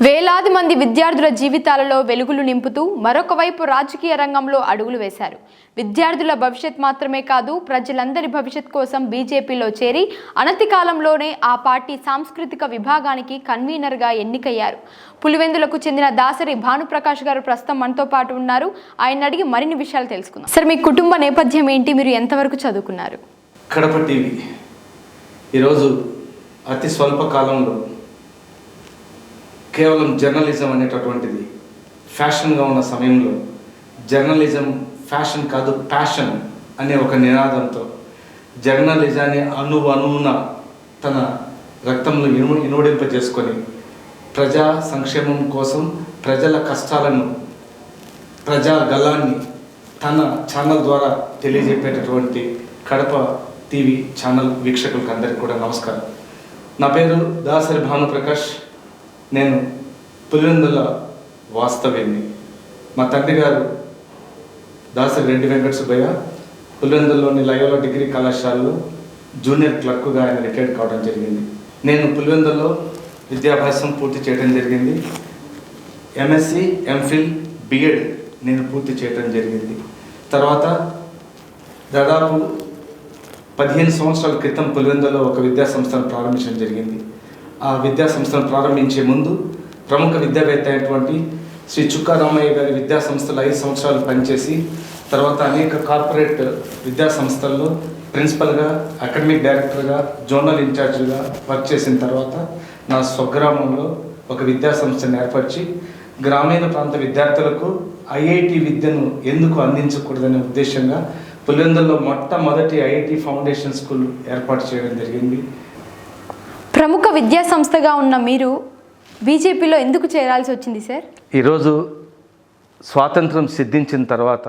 వేలాది మంది విద్యార్థుల జీవితాలలో వెలుగులు నింపుతూ మరొక వైపు రాజకీయ రంగంలో అడుగులు వేశారు. విద్యార్థుల భవిష్యత్ మాత్రమే కాదు ప్రజలందరి భవిష్యత్ కోసం బీజేపీలో చేరి అనతి కాలంలోనే ఆ పార్టీ సాంస్కృతిక విభాగానికి కన్వీనర్గా ఎన్నికయ్యారు. పులివెందులకు చెందిన దాసరి భానుప్రకాష్ గారు ప్రస్తుతం మనతో పాటు ఉన్నారు. ఆయన అడిగి మరిన్ని విషయాలు తెలుసుకుందాం. సార్ మీ కుటుంబ నేపథ్యం ఏంటి? మీరు ఎంతవరకు చదువుకున్నారు? కడప టీవీ. ఈరోజు అతి స్వల్ప కాలంలో కేవలం జర్నలిజం అనేటటువంటిది ఫ్యాషన్గా ఉన్న సమయంలో జర్నలిజం ఫ్యాషన్ కాదు ప్యాషన్ అనే ఒక నినాదంతో జర్నలిజాన్ని అణు అణువున తన రక్తంలో ఇను ఇనువడింపజేసుకొని ప్రజా సంక్షేమం కోసం ప్రజల కష్టాలను ప్రజా గలాన్ని తన ఛానల్ ద్వారా తెలియజెప్పేటటువంటి కడప టీవీ ఛానల్ వీక్షకులకు అందరికీ కూడా నమస్కారం. నా పేరు దాసరి భానుప్రకాష్. నేను పులివెందుల వాస్తవ్యాన్ని మా తండ్రి గారు దాసరి రెడ్డి వెంకట సుబ్బయ్య పులివెందుల్లోని లయోలా డిగ్రీ కళాశాలలో జూనియర్ క్లర్క్గా ఆయన రిటైర్డ్ కావడం జరిగింది. నేను పులివెందుల్లో విద్యాభ్యాసం పూర్తి చేయడం జరిగింది. ఎంఎస్సి ఎంఫిల్ బిఎడ్ నేను పూర్తి చేయడం జరిగింది. తర్వాత దాదాపు పదిహేను సంవత్సరాల క్రితం పులివెందులో ఒక విద్యా సంస్థను ప్రారంభించడం జరిగింది. ఆ విద్యా సంస్థను ప్రారంభించే ముందు ప్రముఖ విద్యావేత్త అయినటువంటి శ్రీ చుక్కారామయ్య గారి విద్యా సంస్థలు ఐదు సంవత్సరాలు పనిచేసి తర్వాత అనేక కార్పొరేట్ విద్యా సంస్థల్లో ప్రిన్సిపల్గా అకాడమిక్ డైరెక్టర్గా జోనల్ ఇన్ఛార్జ్గా వర్క్ చేసిన తర్వాత నా స్వగ్రామంలో ఒక విద్యా సంస్థను ఏర్పరిచి గ్రామీణ ప్రాంత విద్యార్థులకు ఐఐటి విద్యను ఎందుకు అందించకూడదనే ఉద్దేశంగా పులివెందుల్లో మొట్టమొదటి ఐఐటి ఫౌండేషన్ స్కూల్ ఏర్పాటు చేయడం జరిగింది. ప్రముఖ విద్యా సంస్థగా ఉన్న మీరు బీజేపీలో ఎందుకు చేరాల్సి వచ్చింది సార్? ఈరోజు స్వాతంత్రం సిద్ధించిన తర్వాత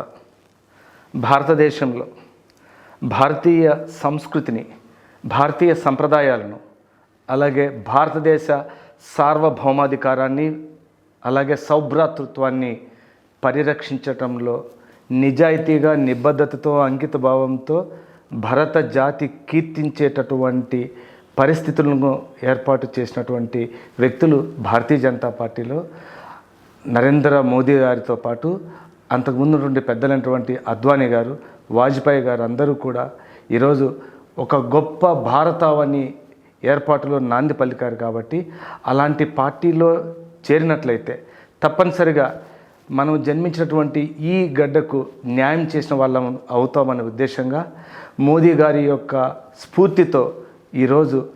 భారతదేశంలో భారతీయ సంస్కృతిని భారతీయ సంప్రదాయాలను అలాగే భారతదేశ సార్వభౌమాధికారాన్ని అలాగే సౌభ్రాతృత్వాన్ని పరిరక్షించటంలో నిజాయితీగా నిబద్ధతతో అంకిత భావంతో భరత జాతి కీర్తించేటటువంటి పరిస్థితులను ఏర్పాటు చేసినటువంటి వ్యక్తులు భారతీయ జనతా పార్టీలో నరేంద్ర మోదీ గారితో పాటు అంతకుముందు నుండి పెద్దలైనటువంటి అద్వానీ గారు వాజ్పేయి గారు అందరూ కూడా ఈరోజు ఒక గొప్ప భారతావని ఏర్పాటులో నాంది పలికారు కాబట్టి అలాంటి పార్టీలో చేరినట్లయితే తప్పనిసరిగా మనం జన్మించినటువంటి ఈ గడ్డకు న్యాయం చేసిన వాళ్ళం అవుతామనే ఉద్దేశంగా మోదీ గారి యొక్క స్ఫూర్తితో ఈరోజు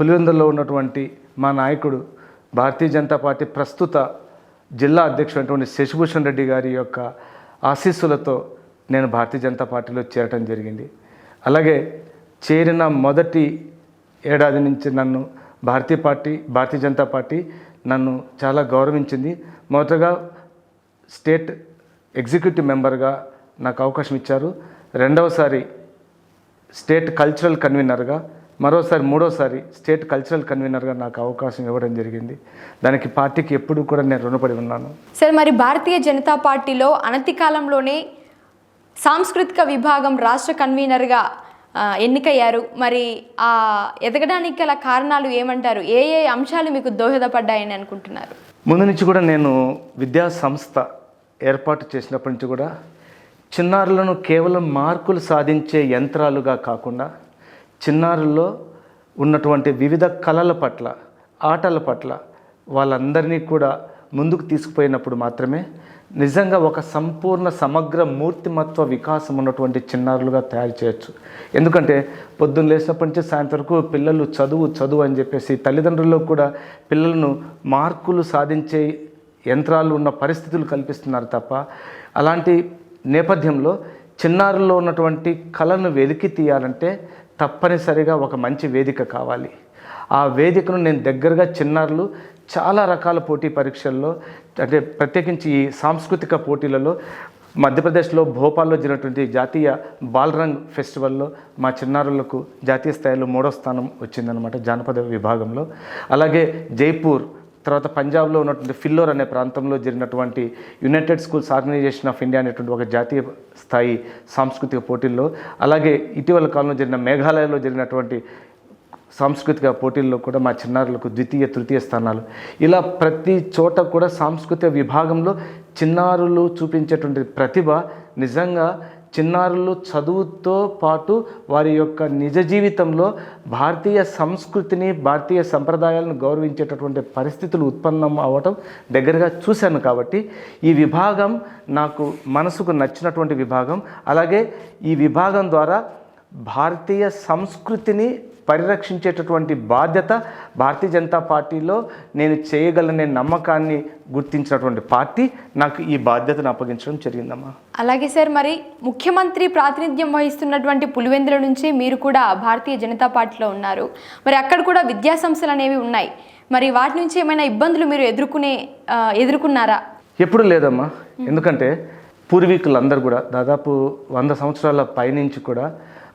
పులివెందుల్లో ఉన్నటువంటి మా నాయకుడు భారతీయ జనతా పార్టీ ప్రస్తుత జిల్లా అధ్యక్షుడైనటువంటి శశిభూషణ్ రెడ్డి గారి యొక్క ఆశీస్సులతో నేను భారతీయ జనతా పార్టీలో చేరటం జరిగింది. అలాగే చేరిన మొదటి ఏడాది నుంచి నన్ను భారతీయ పార్టీ భారతీయ జనతా పార్టీ నన్ను చాలా గౌరవించింది. మొదటగా స్టేట్ ఎగ్జిక్యూటివ్ మెంబర్గా నాకు అవకాశం ఇచ్చారు. రెండవసారి స్టేట్ కల్చరల్ కన్వీనర్గా మరోసారి మూడోసారి స్టేట్ కల్చరల్ కన్వీనర్గా నాకు అవకాశం ఇవ్వడం జరిగింది. దానికి పార్టీకి ఎప్పుడూ కూడా నేను రుణపడి ఉన్నాను. సార్ మరి భారతీయ జనతా పార్టీలో అనతి కాలంలోనే సాంస్కృతిక విభాగం రాష్ట్ర కన్వీనర్గా ఎన్నికయ్యారు. మరి ఆ ఎదగడానికి గల కారణాలు ఏమంటారు? ఏ ఏ అంశాలు మీకు దోహదపడ్డాయని అనుకుంటున్నారు? ముందు నుంచి కూడా నేను విద్యా సంస్థ ఏర్పాటు చేసినప్పటి నుంచి కూడా చిన్నారులను కేవలం మార్కులు సాధించే యంత్రాలుగా కాకుండా చిన్నారుల్లో ఉన్నటువంటి వివిధ కళల పట్ల ఆటల పట్ల వాళ్ళందరినీ కూడా ముందుకు తీసుకుపోయినప్పుడు మాత్రమే నిజంగా ఒక సంపూర్ణ సమగ్ర మూర్తిమత్వ వికాసం ఉన్నటువంటి చిన్నారులుగా తయారు చేయొచ్చు. ఎందుకంటే పొద్దున్న లేచినప్పటి నుంచి సాయంత్రం వరకు పిల్లలు చదువు చదువు అని చెప్పేసి తల్లిదండ్రుల్లో కూడా పిల్లలను మార్కులు సాధించే యంత్రాలు ఉన్న పరిస్థితులు కల్పిస్తున్నారు తప్ప అలాంటి నేపథ్యంలో చిన్నారుల్లో ఉన్నటువంటి కళను వెలికి తీయాలంటే తప్పనిసరిగా ఒక మంచి వేదిక కావాలి. ఆ వేదికను నేను దగ్గరగా చిన్నారులు చాలా రకాల పోటీ పరీక్షల్లో అంటే ప్రత్యేకించి ఈ సాంస్కృతిక పోటీలలో మధ్యప్రదేశ్లో భోపాల్లో జరిగినటువంటి జాతీయ బాలరంగ్ ఫెస్టివల్లో మా చిన్నారులకు జాతీయ స్థాయిలో మూడో స్థానం వచ్చిందనమాట జానపద విభాగంలో. అలాగే జైపూర్ తర్వాత పంజాబ్లో ఉన్నటువంటి ఫిల్లోర్ అనే ప్రాంతంలో జరిగినటువంటి United Schools Organisation of India అనేటువంటి ఒక జాతీయ స్థాయి సాంస్కృతిక పోటీల్లో అలాగే ఇటీవల కాలంలో జరిగిన మేఘాలయలో జరిగినటువంటి సాంస్కృతిక పోటీల్లో కూడా మా చిన్నారులకు ద్వితీయ తృతీయ స్థానాలు. ఇలా ప్రతి చోట కూడా సాంస్కృతిక విభాగంలో చిన్నారులు చూపించేటువంటి ప్రతిభ నిజంగా చిన్నారులు చదువుతో పాటు వారి యొక్క నిజ జీవితంలో భారతీయ సంస్కృతిని భారతీయ సంప్రదాయాలను గౌరవించేటటువంటి పరిస్థితులు ఉత్పన్నం అవ్వటం దగ్గరగా చూశాను కాబట్టి ఈ విభాగం నాకు మనసుకు నచ్చినటువంటి విభాగం. అలాగే ఈ విభాగం ద్వారా భారతీయ సంస్కృతిని పరిరక్షించేటటువంటి బాధ్యత భారతీయ జనతా పార్టీలో నేను చేయగలనే నమ్మకాన్ని గుర్తించినటువంటి పార్టీ నాకు ఈ బాధ్యతను అప్పగించడం జరిగిందమ్మా. అలాగే సార్ మరి ముఖ్యమంత్రి ప్రాతినిధ్యం వహిస్తున్నటువంటి పులివెందుల నుంచి మీరు కూడా భారతీయ జనతా పార్టీలో ఉన్నారు. మరి అక్కడ కూడా విద్యా సంస్థలు అనేవి ఉన్నాయి. మరి వాటి నుంచి ఏమైనా ఇబ్బందులు మీరు ఎదుర్కొనే ఎదుర్కొన్నారా? ఎప్పుడు లేదమ్మా. ఎందుకంటే పూర్వీకులందరూ కూడా దాదాపు వంద సంవత్సరాల పైనుంచి కూడా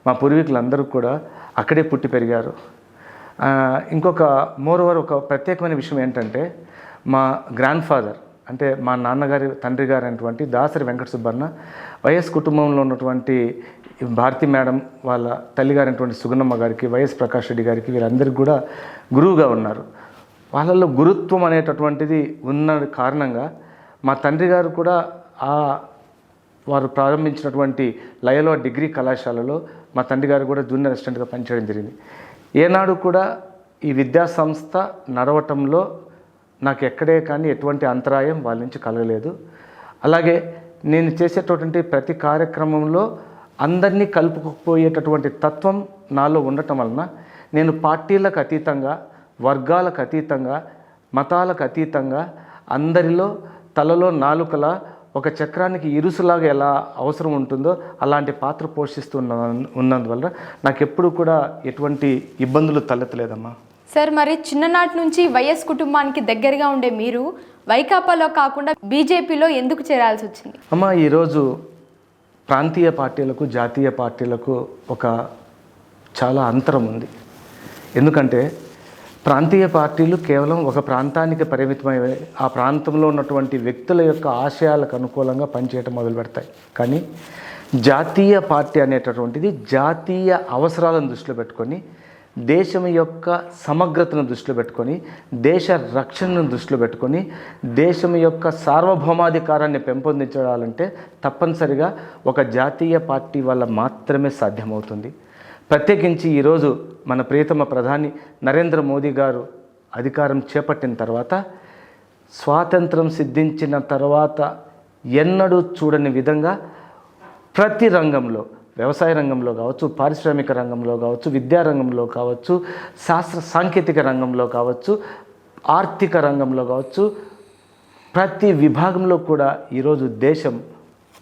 మా పూర్వీకులందరూ కూడా అక్కడే పుట్టి పెరిగారు. ఇంకొక మోరోవర్ ఒక ప్రత్యేకమైన విషయం ఏంటంటే మా గ్రాండ్ ఫాదర్ అంటే మా నాన్నగారి తండ్రి గారు అయినటువంటి దాసరి వెంకట సుబ్బన్న వైఎస్ కుటుంబంలో ఉన్నటువంటి భారతి మేడం వాళ్ళ తల్లిగారైనటువంటి సుగుణమ్మ గారికి వైఎస్ ప్రకాష్ రెడ్డి గారికి వీరందరికీ కూడా గురువుగా ఉన్నారు. వాళ్ళల్లో గురుత్వం అనేటటువంటిది ఉన్న కారణంగా మా తండ్రి గారు కూడా ఆ వారు ప్రారంభించినటువంటి లయలో డిగ్రీ కళాశాలలో మా తండ్రి గారు కూడా జూనియర్ అసిస్టెంట్గా పనిచేయడం జరిగింది. ఏనాడు కూడా ఈ విద్యా సంస్థ నడవటంలో నాకు ఎక్కడే కానీ ఎటువంటి అంతరాయం వాళ్ళ నుంచి కలగలేదు. అలాగే నేను చేసేటటువంటి ప్రతి కార్యక్రమంలో అందరినీ కలుపుకుపోయేటటువంటి తత్వం నాలో ఉండటం వలన నేను పార్టీలకు అతీతంగా వర్గాలకు అతీతంగా మతాలకు అతీతంగా అందరిలో తలలో నాలుకల ఒక చక్రానికి ఇరుసులాగా ఎలా అవసరం ఉంటుందో అలాంటి పాత్ర పోషిస్తున్న ఉన్నందువల్ల నాకు ఎప్పుడు కూడా ఎటువంటి ఇబ్బందులు తలెత్తలేదమ్మా. సార్ మరి చిన్ననాటి నుంచి వైఎస్ కుటుంబానికి దగ్గరగా ఉండే మీరు వైకాపాలో కాకుండా బీజేపీలో ఎందుకు చేరాల్సి వచ్చింది? అమ్మ ఈరోజు ప్రాంతీయ పార్టీలకు జాతీయ పార్టీలకు ఒక చాలా అంతరం ఉంది. ఎందుకంటే ప్రాంతీయ పార్టీలు కేవలం ఒక ప్రాంతానికి పరిమితమై ఆ ప్రాంతంలో ఉన్నటువంటి వ్యక్తుల యొక్క ఆశయాలకు అనుకూలంగా పనిచేయటం మొదలు పెడతాయి. కానీ జాతీయ పార్టీ అనేటటువంటిది జాతీయ అవసరాలను దృష్టిలో పెట్టుకొని దేశం యొక్క సమగ్రతను దృష్టిలో పెట్టుకొని దేశ రక్షణను దృష్టిలో పెట్టుకొని దేశం యొక్క సార్వభౌమాధికారాన్ని పెంపొందించాలంటే తప్పనిసరిగా ఒక జాతీయ పార్టీ వల్ల మాత్రమే సాధ్యమవుతుంది. ప్రత్యేకించి ఈరోజు మన ప్రియతమ ప్రధాని నరేంద్ర మోదీ గారు అధికారం చేపట్టిన తర్వాత స్వాతంత్రం సిద్ధించిన తర్వాత ఎన్నడూ చూడని విధంగా ప్రతి రంగంలో వ్యవసాయ రంగంలో కావచ్చు పారిశ్రామిక రంగంలో కావచ్చు విద్యారంగంలో కావచ్చు శాస్త్ర సాంకేతిక రంగంలో కావచ్చు ఆర్థిక రంగంలో కావచ్చు ప్రతి విభాగంలో కూడా ఈరోజు దేశం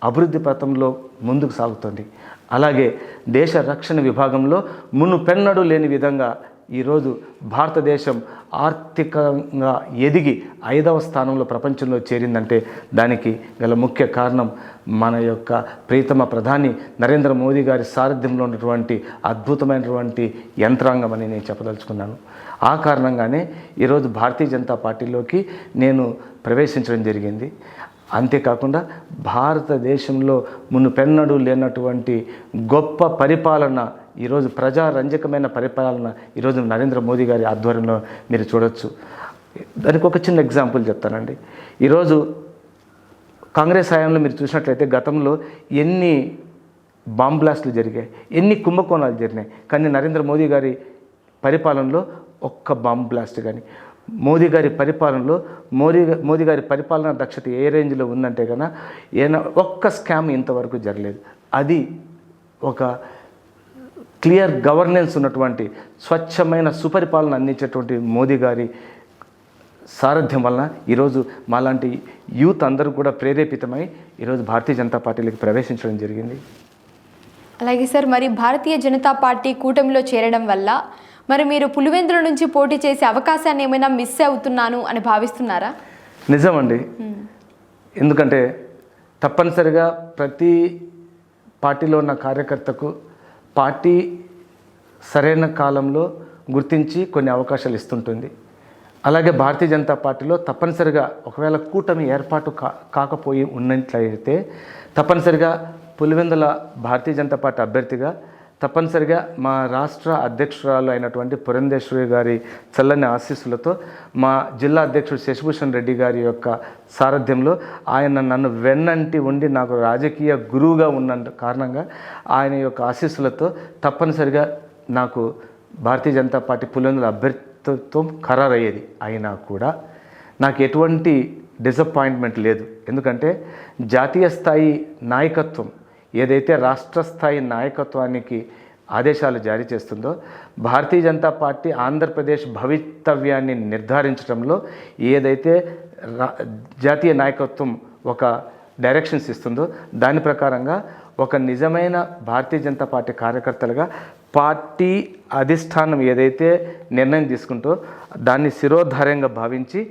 అభివృద్ధి పథంలో ముందుకు సాగుతుంది. అలాగే దేశ రక్షణ విభాగంలో మునుపెన్నడూ లేని విధంగా ఈరోజు భారతదేశం ఆర్థికంగా ఎదిగి ఐదవ స్థానంలో ప్రపంచంలో చేరిందంటే దానికి గల ముఖ్య కారణం మన యొక్క ప్రీతమ ప్రధాని నరేంద్ర మోదీ గారి సారథ్యంలో ఉన్నటువంటి అద్భుతమైనటువంటి యంత్రాంగం అని నేను చెప్పదలుచుకున్నాను. ఆ కారణంగానే ఈరోజు భారతీయ జనతా పార్టీలోకి నేను ప్రవేశించడం జరిగింది. అంతేకాకుండా భారతదేశంలో మునుపెన్నడూ లేనటువంటి గొప్ప పరిపాలన ఈరోజు ప్రజారంజకమైన పరిపాలన ఈరోజు నరేంద్ర మోదీ గారి ఆధ్వర్యంలో మీరు చూడొచ్చు. దానికి ఒక చిన్న ఎగ్జాంపుల్ చెప్తానండి. ఈరోజు కాంగ్రెస్ హయాంలో మీరు చూసినట్లయితే గతంలో ఎన్ని బాంబ్ బ్లాస్ట్లు జరిగాయి ఎన్ని కుంభకోణాలు జరిగినాయి కానీ నరేంద్ర మోదీ గారి పరిపాలనలో ఒక్క బాంబ్ బ్లాస్ట్ కానీ మోదీ గారి పరిపాలనలో మోదీ మోదీ గారి పరిపాలన దక్షత ఏ రేంజ్లో ఉందంటే కన్నా ఏనా ఒక్క స్కామ్ ఇంతవరకు జరగలేదు. అది ఒక క్లియర్ గవర్నెన్స్ ఉన్నటువంటి స్వచ్ఛమైన సుపరిపాలన అందించేటువంటి మోదీ గారి సారథ్యం వలన ఈరోజు మాలాంటి యూత్ అందరూ కూడా ప్రేరేపితమై ఈరోజు భారతీయ జనతా పార్టీలోకి ప్రవేశించడం జరిగింది. అలాగే సార్ మరి భారతీయ జనతా పార్టీ కూటమిలో చేరడం వల్ల మరి మీరు పులివెందుల నుంచి పోటీ చేసే అవకాశాన్ని ఏమైనా మిస్ అవుతున్నాను అని భావిస్తున్నారా? నిజమండి. ఎందుకంటే తప్పనిసరిగా ప్రతి పార్టీలో ఉన్న కార్యకర్తకు పార్టీ సరైన కాలంలో గుర్తించి కొన్ని అవకాశాలు ఇస్తుంటుంది. అలాగే భారతీయ జనతా పార్టీలో తప్పనిసరిగా ఒకవేళ కూటమి ఏర్పాటు కా కాకపోయి ఉన్నట్లయితే తప్పనిసరిగా పులివెందుల భారతీయ జనతా పార్టీ అభ్యర్థిగా తప్పనిసరిగా మా రాష్ట్ర అధ్యక్షురాలు అయినటువంటి పురంధేశ్వరి గారి చల్లని ఆశీస్సులతో మా జిల్లా అధ్యక్షుడు శశిభూషణ్ రెడ్డి గారి యొక్క సారథ్యంలో ఆయన నన్ను వెన్నంటి ఉండి నాకు రాజకీయ గురువుగా ఉన్న కారణంగా ఆయన యొక్క ఆశీస్సులతో తప్పనిసరిగా నాకు భారతీయ జనతా పార్టీ పులివెందుల అభ్యర్థిత్వం ఖరారయ్యేది. అయినా కూడా నాకు ఎటువంటి డిసప్పాయింట్మెంట్ లేదు. ఎందుకంటే జాతీయ స్థాయి నాయకత్వం ఏదైతే రాష్ట్ర స్థాయి నాయకత్వానికి ఆదేశాలు జారీ చేస్తుందో భారతీయ జనతా పార్టీ ఆంధ్రప్రదేశ్ భవితవ్యాన్ని నిర్ధారించడంలో ఏదైతే రా జాతీయ నాయకత్వం ఒక డైరెక్షన్స్ ఇస్తుందో దాని ప్రకారంగా ఒక నిజమైన భారతీయ జనతా పార్టీ కార్యకర్తలుగా పార్టీ అధిష్టానం ఏదైతే నిర్ణయం తీసుకుంటో దాన్ని శిరోధార్యంగా భావించి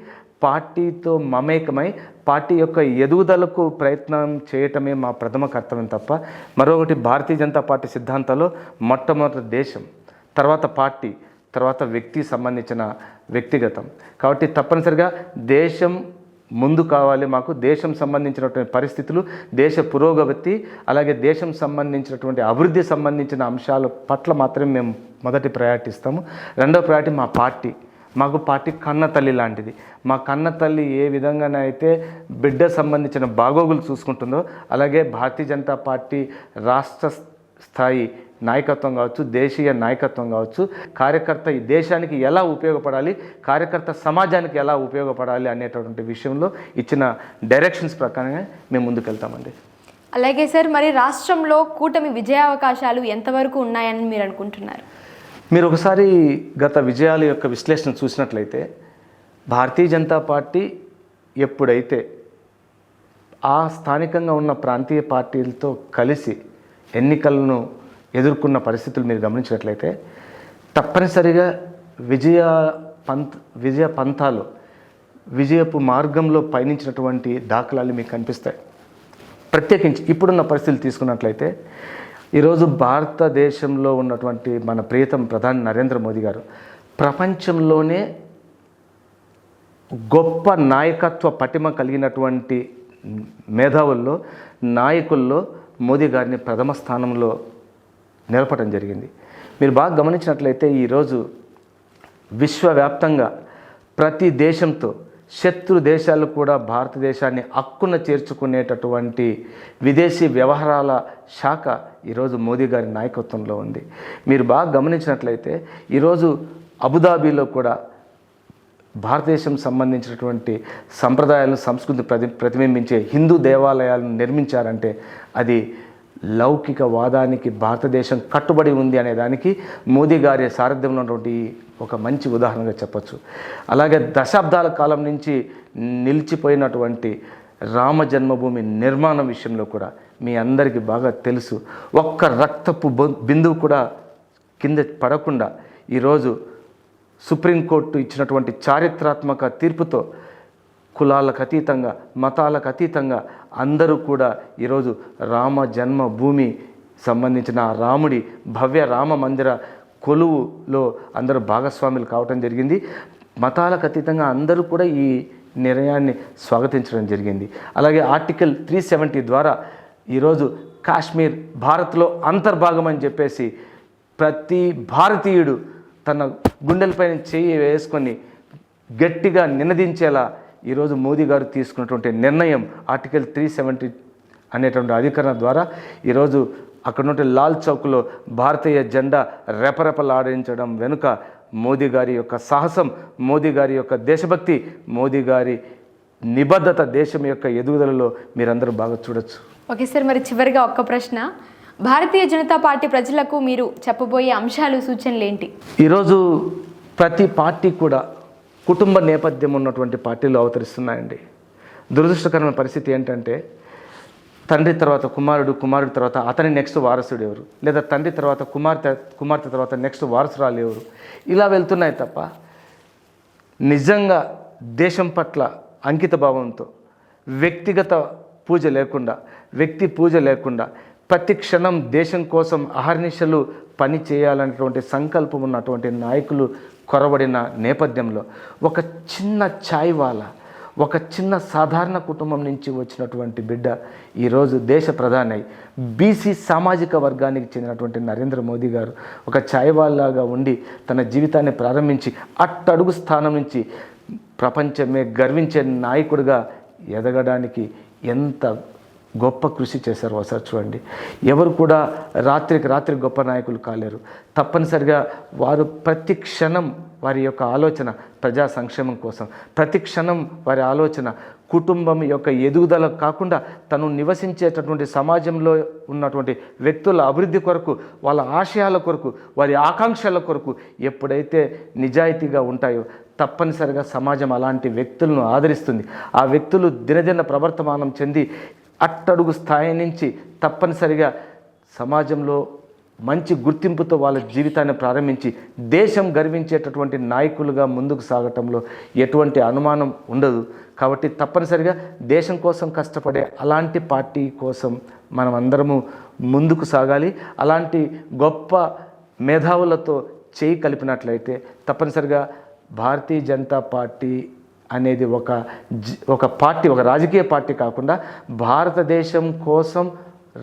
పార్టీతో మమేకమై పార్టీ యొక్క ఎదుగుదలకు ప్రయత్నం చేయటమే మా ప్రథమ కర్తవ్యం తప్ప మరొకటి భారతీయ జనతా పార్టీ సిద్ధాంతాల్లో మొట్టమొదటి దేశం తర్వాత పార్టీ తర్వాత వ్యక్తి సంబంధించిన వ్యక్తిగతం. కాబట్టి తప్పనిసరిగా దేశం ముందు కావాలి మాకు. దేశం సంబంధించినటువంటి పరిస్థితులు దేశ పురోగతి అలాగే దేశం సంబంధించినటువంటి అభివృద్ధి సంబంధించిన అంశాల పట్ల మాత్రమే మేము మొదటి ప్రయారిటీ ఇస్తాము. రెండో ప్రయారిటీ మా పార్టీ. మాకు పార్టీ కన్న తల్లి లాంటిది. మా కన్న తల్లి ఏ విధంగానైతే బిడ్డ సంబంధించిన బాగోగులు చూసుకుంటుందో అలాగే భారతీయ జనతా పార్టీ రాష్ట్ర స్థాయి నాయకత్వం కావచ్చు దేశీయ నాయకత్వం కావచ్చు కార్యకర్త ఈ దేశానికి ఎలా ఉపయోగపడాలి కార్యకర్త సమాజానికి ఎలా ఉపయోగపడాలి అనేటటువంటి విషయంలో ఇచ్చిన డైరెక్షన్స్ ప్రకారంగా మేము ముందుకెళ్తామండి. అలాగే సార్ మరి రాష్ట్రంలో కూటమి విజయావకాశాలు ఎంతవరకు ఉన్నాయని మీరు అనుకుంటున్నారు? మీరు ఒకసారి గత విజయాల యొక్క విశ్లేషణ చూసినట్లయితే భారతీయ జనతా పార్టీ ఎప్పుడైతే ఆ స్థానికంగా ఉన్న ప్రాంతీయ పార్టీలతో కలిసి ఎన్నికలను ఎదుర్కొన్న పరిస్థితులు మీరు గమనించినట్లయితే తప్పనిసరిగా విజయ పంత్ విజయ పంథాలు విజయపు మార్గంలో పయనించినటువంటి దాఖలాలు మీకు కనిపిస్తాయి. ప్రత్యేకించి ఇప్పుడున్న పరిస్థితులు తీసుకున్నట్లయితే ఈరోజు భారతదేశంలో ఉన్నటువంటి మన ప్రియతం ప్రధాని నరేంద్ర మోదీ గారు ప్రపంచంలోనే గొప్ప నాయకత్వ పటిమ కలిగినటువంటి మేధావుల్లో నాయకుల్లో మోదీ గారిని ప్రథమ స్థానంలో నిలపడం జరిగింది. మీరు బాగా గమనించినట్లయితే ఈరోజు విశ్వవ్యాప్తంగా ప్రతి దేశంతో శత్రు దేశాలు కూడా భారతదేశాన్ని అక్కున చేర్చుకునేటటువంటి విదేశీ వ్యవహారాల శాఖ ఈరోజు మోదీ గారి నాయకత్వంలో ఉంది. మీరు బాగా గమనించినట్లయితే ఈరోజు అబుదాబీలో కూడా భారతదేశం సంబంధించినటువంటి సంప్రదాయాలను సంస్కృతి ప్రతి ప్రతిబింబించే హిందూ దేవాలయాలను నిర్మించారంటే అది లౌకిక వాదానికి భారతదేశం కట్టుబడి ఉంది అనే దానికి మోదీ గారి సారథ్యంలో ఉన్నటువంటి ఒక మంచి ఉదాహరణగా చెప్పొచ్చు. అలాగే దశాబ్దాల కాలం నుంచి నిలిచిపోయినటువంటి రామ జన్మభూమి నిర్మాణం విషయంలో కూడా మీ అందరికీ బాగా తెలుసు. ఒక్క రక్తపు బిందువు కూడా కింద పడకుండా ఈరోజు సుప్రీంకోర్టు ఇచ్చినటువంటి చారిత్రాత్మక తీర్పుతో కులాలకు అతీతంగా మతాలకు అతీతంగా అందరూ కూడా ఈరోజు రామ జన్మభూమి సంబంధించిన రాముడి భవ్య రామ మందిర కొలువులో అందరూ భాగస్వాములు కావటం జరిగింది. మతాలకు అతీతంగా అందరూ కూడా ఈ నిర్ణయాన్ని స్వాగతించడం జరిగింది. అలాగే ఆర్టికల్ త్రీ సెవెంటీ ద్వారా ఈరోజు కాశ్మీర్ భారత్లో అంతర్భాగం అని చెప్పేసి ప్రతి భారతీయుడు తన గుండెలపైన చేయి వేసుకొని గట్టిగా నినదించేలా ఈరోజు మోదీ గారు తీసుకున్నటువంటి నిర్ణయం ఆర్టికల్ త్రీ సెవెంటీ అనేటువంటి అధికరణ ద్వారా ఈరోజు అక్కడ నుండి లాల్ చౌక్లో భారతీయ జెండా రెపరెపలాడించడం వెనుక మోదీ గారి యొక్క సాహసం మోదీ గారి యొక్క దేశభక్తి మోదీ గారి నిబద్ధత దేశం యొక్క ఎదుగుదలలో మీరందరూ బాగా చూడొచ్చు. ఓకే సార్ మరి చివరిగా ఒక్క ప్రశ్న. భారతీయ జనతా పార్టీ ప్రజలకు మీరు చెప్పబోయే అంశాలు సూచనలు ఏంటి? ఈరోజు ప్రతి పార్టీ కూడా కుటుంబ నేపథ్యం ఉన్నటువంటి పార్టీలు అవతరిస్తున్నాయండి. దురదృష్టకరమైన పరిస్థితి ఏంటంటే తండ్రి తర్వాత కుమారుడు కుమారుడి తర్వాత అతని నెక్స్ట్ వారసుడు ఎవరు? లేదా తండ్రి తర్వాత కుమార్తె కుమార్తె తర్వాత నెక్స్ట్ వారసురాలు ఎవరు? ఇలా వెళ్తున్నాయి తప్ప నిజంగా దేశం పట్ల అంకిత భావంతో వ్యక్తిగత పూజ లేకుండా వ్యక్తి పూజ లేకుండా ప్రతి క్షణం దేశం కోసం అహర్నిశలు పని చేయాలనేటువంటి సంకల్పం ఉన్నటువంటి నాయకులు కొరబడిన నేపథ్యంలో ఒక చిన్న ఛాయ్ వాళ్ళ ఒక చిన్న సాధారణ కుటుంబం నుంచి వచ్చినటువంటి బిడ్డ ఈరోజు దేశ ప్రధాని బీసీ సామాజిక వర్గానికి చెందినటువంటి నరేంద్ర మోదీ గారు ఒక ఛాయవాల్లాగా ఉండి తన జీవితాన్ని ప్రారంభించి అట్టడుగు స్థానం నుంచి ప్రపంచమే గర్వించే నాయకుడిగా ఎదగడానికి ఎంత గొప్ప కృషి చేశారు ఒకసారి చూడండి. ఎవరు కూడా రాత్రికి రాత్రి గొప్ప నాయకులు కాలేరు. తప్పనిసరిగా వారు ప్రతి క్షణం వారి యొక్క ఆలోచన ప్రజా సంక్షేమం కోసం. ప్రతి క్షణం వారి ఆలోచన కుటుంబం యొక్క ఎదుగుదల కాకుండా తను నివసించేటటువంటి సమాజంలో ఉన్నటువంటి వ్యక్తుల అభివృద్ధి కొరకు వాళ్ళ ఆశయాల కొరకు వారి ఆకాంక్షల కొరకు ఎప్పుడైతే నిజాయితీగా ఉంటాయో తప్పనిసరిగా సమాజం అలాంటి వ్యక్తులను ఆదరిస్తుంది. ఆ వ్యక్తులు దినదిన ప్రవర్తమానం చెంది అట్టడుగు స్థాయి నుంచి తప్పనిసరిగా సమాజంలో మంచి గుర్తింపుతో వాళ్ళ జీవితాన్ని ప్రారంభించి దేశం గర్వించేటటువంటి నాయకులుగా ముందుకు సాగటంలో ఎటువంటి అనుమానం ఉండదు. కాబట్టి తప్పనిసరిగా దేశం కోసం కష్టపడే అలాంటి పార్టీ కోసం మనం అందరము ముందుకు సాగాలి. అలాంటి గొప్ప మేధావులతో చేయి కలిపినట్లయితే తప్పనిసరిగా భారతీయ జనతా పార్టీ అనేది ఒక జి- ఒక పార్టీ ఒక రాజకీయ పార్టీ కాకుండా భారతదేశం కోసం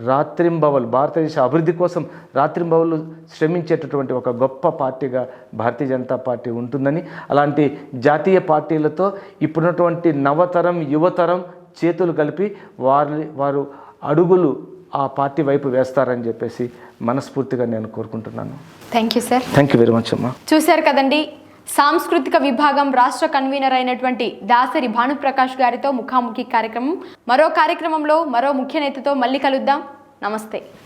రాత్రింబవలు భారతదేశ అభివృద్ధి కోసం రాత్రింబవలు శ్రమించేటటువంటి ఒక గొప్ప పార్టీగా భారతీయ జనతా పార్టీ ఉంటుందని అలాంటి జాతీయ పార్టీలతో ఇప్పుడున్నటువంటి నవతరం యువతరం చేతులు కలిపి వారి వారు అడుగులు ఆ పార్టీ వైపు వేస్తారని చెప్పేసి మనస్ఫూర్తిగా నేను కోరుకుంటున్నాను. Thank you sir thank you very much అమ్మా. చూశారు కదండి సాంస్కృతిక విభాగం రాష్ట్ర కన్వీనర్ అయినటువంటి దాసరి భానుప్రకాష్ గారితో ముఖాముఖి కార్యక్రమం. మరో కార్యక్రమంలో మరో ముఖ్య నేతతో మళ్ళీ కలుద్దాం. నమస్తే.